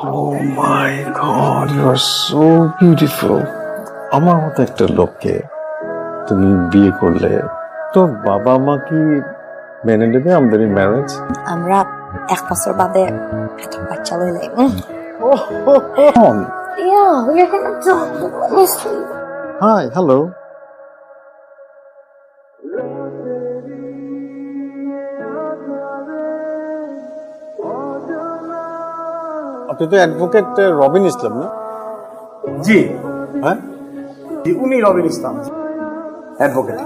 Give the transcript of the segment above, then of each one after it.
Oh my god, you are so beautiful. আমার মতো একটা লোককে তুমি বিয়ে করলে তো বাবা মা কি মেনে নেবে আমাদের এই ম্যারেজ আমরা এক বছর বাদে একটা বাচ্চা লইলে Yeah, we're gonna do honestly. Hi আপনি তো অ্যাডভোকেট রবিন ইসলাম না? জি। হ্যাঁ? জি, উনি রবিন ইসলাম। অ্যাডভোকেট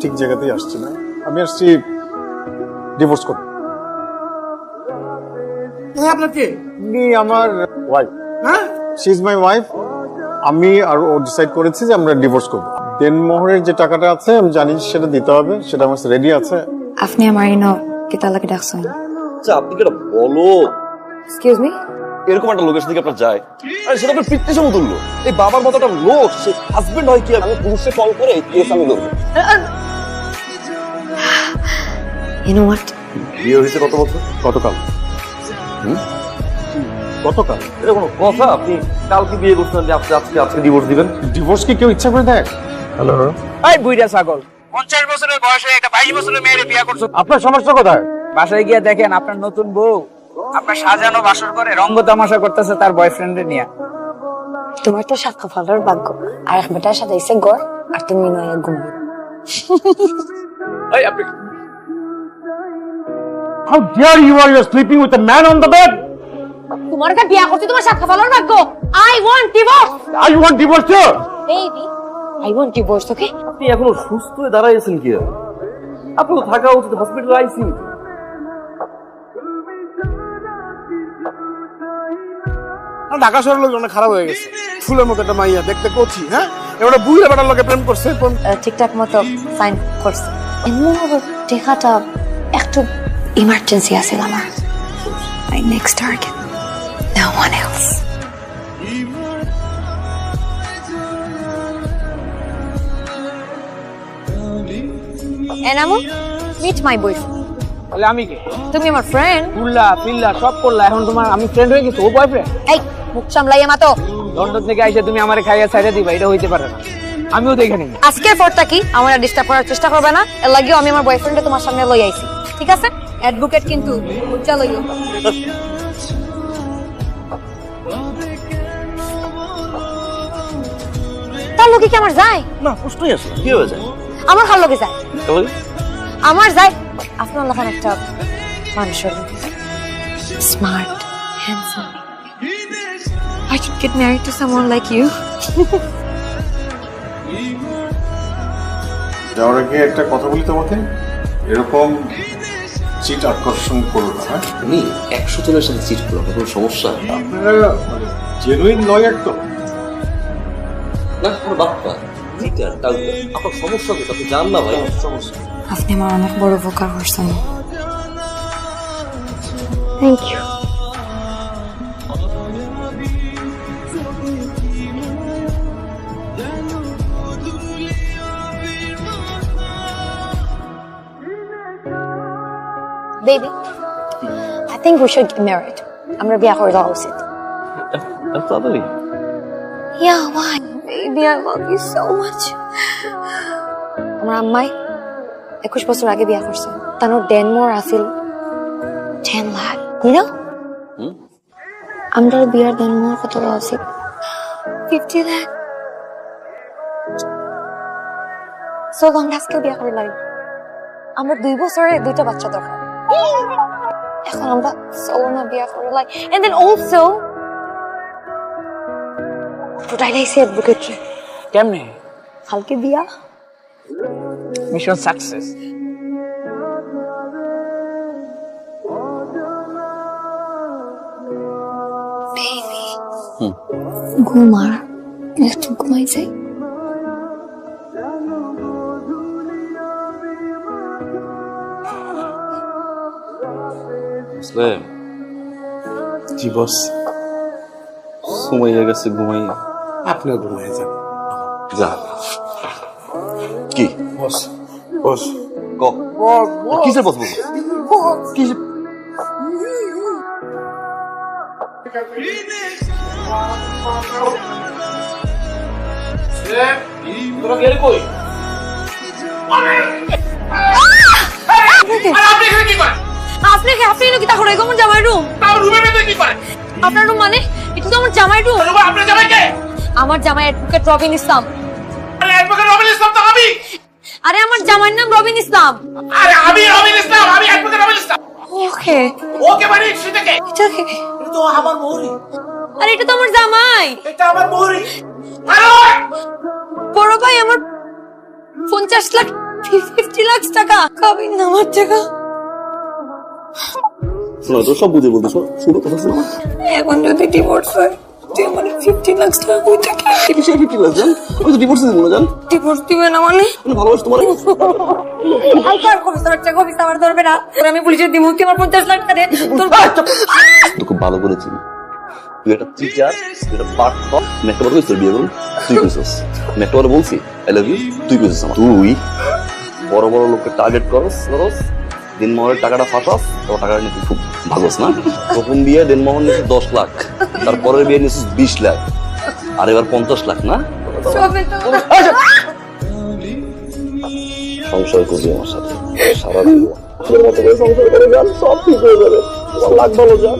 ঠিক জায়গাতেই আসছি না। আমি আসছি ডিভোর্স করতে। আপনার কে? উনি আমার ওয়াইফ হ্যাঁ? শি ইজ মাই ওয়াইফ আমি আর ও ডিসাইড করেছি যে আমরা ডিভোর্স করব। দেনমোহরের যে টাকাটা আছে আমি জানি সেটা দিতে হবে সেটা আমার রেডি আছে। আপনি আমার ইনো কেতা লাগে ডাকছেন? আচ্ছা আপনি কি বলো? এক্সকিউজ মি এরকম একটা লোকের সাথে আপনার যায়? আরে সেটা আপনার পিতৃ সমতুল্য। এই বাবার মতো একটা লোক সে হাজবেন্ড হয় কি আমি পুলিশে কল করে কেস আমি ধরবো? ইউ নো হোয়াট বিয়ে হয়েছে কত বছর? গতকাল। গতকাল? এটা কোনো কথা? আপনি কালকে বিয়ে করছেন যে আপনি আজকে আজকে ডিভোর্স দিবেন? ডিভোর্স কি কেউ ইচ্ছা করে দেয়? হ্যালো এই বুইড়া ছাগল। পঞ্চাশ বছরের বয়সে একটা বাইশ বছরের মেয়ের বিয়ে করছ। আপনার সমস্যা কোথায়? বাসায় গিয়ে দেখেন আপনার নতুন বউ। আপনার সাজানো বাসর করে রঙ্গ তামাশা করতেছে তার বয়ফ্রেন্ডের নিয়ে। তোমার তো সাত কপালের ভাগ্য। আর এক বেটার সাথে এসে গড় আর তুমি নয় ঘুমাই এই আপনি how dare you are you sleeping with a man on the bed তোমার কা বিয়া করতে তোমার সাত কপালের ভাগ্য। I want divorce I want divorce too baby I want divorce okay আপনি এখনও সুস্থ হয়ে দাঁড়াইছেন কি? আর? আপনার থাকা উচিত হসপিটাল আইসি ঢাকা শহরের লোক অনেক খারাপ হয়ে গেছে। ফুলের মতো একটা মাইয়া দেখতে কচি হ্যাঁ? এবারে বুঝলে বেটার লোকে প্রেম করছে ঠিকঠাক মতো সাইন করছে। এমন দেখাটা একটু ইমার্জেন্সি আছে আমার my next target no one else এনামু meet my boyfriend তাহলে আমি কে? তুমি আমার ফ্রেন্ড উল্লা পিল্লা সব করলা এখন তোমার আমি ফ্রেন্ড হয়ে গেছি ও বয়ফ্রেন্ড এই মুখ সামলাইয়া মাতো। লন্ডন থেকে আইসে তুমি আমারে খাইয়া ছাইড়া দিবা এটা হইতে পারে না। আমিও দেখে নিই আজকের পরটা কি? আমার ডিস্টার্ব করার চেষ্টা করবে না। এর লাগেও আমি আমার বয়ফ্রেন্ডকে তোমার সামনে লই আইছি। ঠিক আছে? অ্যাডভোকেট কিন্তু বুঝা লইও। তার লোকে কি আমার যায়? না আসে কি হয়ে যায়? আমার কার লোকে যায়? আমার যায় আপনার লেখান একটা মানুষের smart handsome I should get married to someone like you. যাওয়ার আগে একটা কথা বলি তোমাকে? এরকম চিট আকর্ষণ করো না হ্যাঁ? আমি একশো জনের সাথে চিট করলাম কোনো সমস্যা আপনারা জেনুইন লয়ার তো না কোনো বাপ্পা চিটার টাউটার আপনার সমস্যা কোথায় আপনি জান না ভাই। সমস্যা। আপনি আমার অনেক বড় উপকার করছেন thank you Baby, I think we should get married. আমরা বিয়া করে দেওয়া উচিত এত তাড়াতাড়ি Yeah, why? Baby, I love you so much. আমার আম্মাই একুশ বছর আগে বিয়া করছে তানো ডেনমোর আছিল ten lakh you know? Hmm? আমরা বিয়ার ডেনমোর কত আছিল ফিফটি লাখ সো আজকে বিয়া করে লাগি আমরা দুই বছরে দুইটা বাচ্চা দরকার এখন আমরা সলো না বিয়া করে লাই এন্ড দেন অলসো ডাইলাইছে অ্যাডভোকেটরে কেমনে? কালকে বিয়া? Mission success baby hmm. ঘুমার একটু ঘুমাই যাই। মুসলিম জি বস সময় গেছে ঘুমাই আপনিও ঘুমিয়ে যান যা কি বস বস ক কিসের বস গেলে কই আপনি এখানে কি করেন আপনি কি আপনি নাকি তাহলে আমার জামাই রুম তাও রুমের ভেতরে কি করেন আপনার রুম মানে? এটা তো আমার জামাই রুম রুমে আপনার জামাই কে? আমার জামাই অ্যাডভোকেট রবিন ইসলাম। আরে অ্যাডভোকেট রবিন ইসলাম তো আমি। আরে আমার জামাইয়ের নাম রবিন ইসলাম। আরে আমি রবিন ইসলাম আমি অ্যাডভোকেট রবিন ইসলাম। ওকে। ওকে মানে সেটা কে? এটা কে? তো আমার মোহরি আরে এটা তো আমার জামাই। এটা আমার আরে বড় ভাই আমার পঞ্চাশ লাখ ফিফটি লাখ টাকা। কবে না আমার টাকা। শোনো তো সব বুঝে বলতে শোনো কথা শোনো। এখন যদি ডিভোর্স হয় তুই আমার ফিফটি লাখ টাকা কই থাকে কিসের ফিফটি লাখ জান? আমি তো ডিভোর্স দিবো না জান? ডিভোর্স দিবে না মানে? ভালোবাসি তোমার। হালকা আর কবিতা বাচ্চা কবিতা আমার ধরবে না। আমি পুলিশের দিমু তুই আমার পঞ্চাশ লাখ টাকা তোর তুই খুব ভালো করে চিনি তুই একটা টিচার তুই একটা পার্ট একটা বার কইছি বিয়ে করুন। তুই কইছিস। একটা বলছি আই লাভ ইউ তুই কইছিস তুই বড় বড় লোককে টার্গেট করস করস। দিনমোহনের টাকাটা ফাঁসাস তো টাকাটা নিতে খুব ভালো না? প্রথম বিয়ে দিনমোহন নিচ্ছে দশ লাখ তারপরের বিয়ে নিয়েছিস বিশ লাখ আর এবার পঞ্চাশ লাখ না? সংশয় করবি আমার সাথে সারা জীবন। তোর করে যান সব ঠিক হয়ে যাবে। লাখ ভালো যান